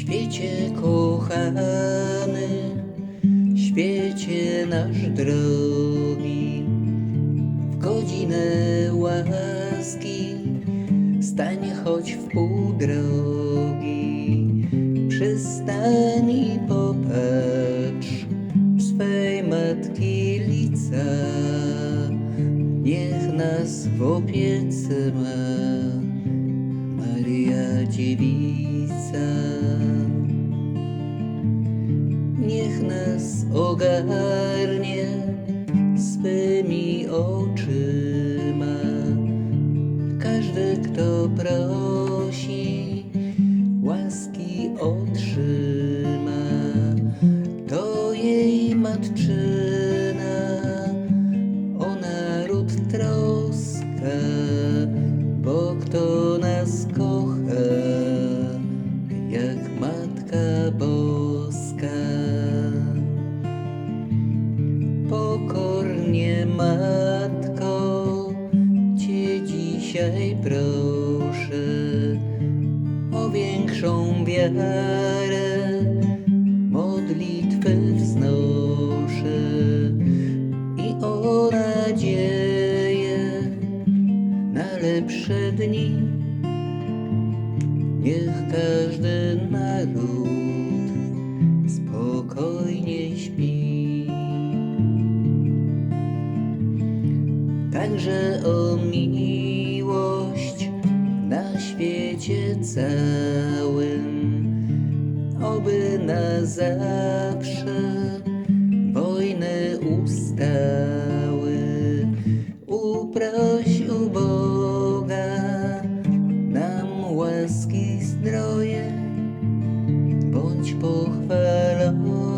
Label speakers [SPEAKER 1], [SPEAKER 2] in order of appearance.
[SPEAKER 1] Świecie kochany, świecie nasz drogi, w godzinę łaski stań choć w pół drogi, przystań i popatrz w swej matki lica, niech nas w opiece ma Maria Dziewica. Ogarnie swymi oczyma. Każdy, kto prosi, łaski otrzyma. To jej matczyna, o naród troska, Matko, Cię dzisiaj proszę o większą wiarę, modlitwę wznoszę i o nadzieję na lepsze dni. Niech każdy naród Także o miłość na świecie całym, oby na zawsze wojny ustały. Uproś u Boga nam łaski zdroje, bądź pochwalony.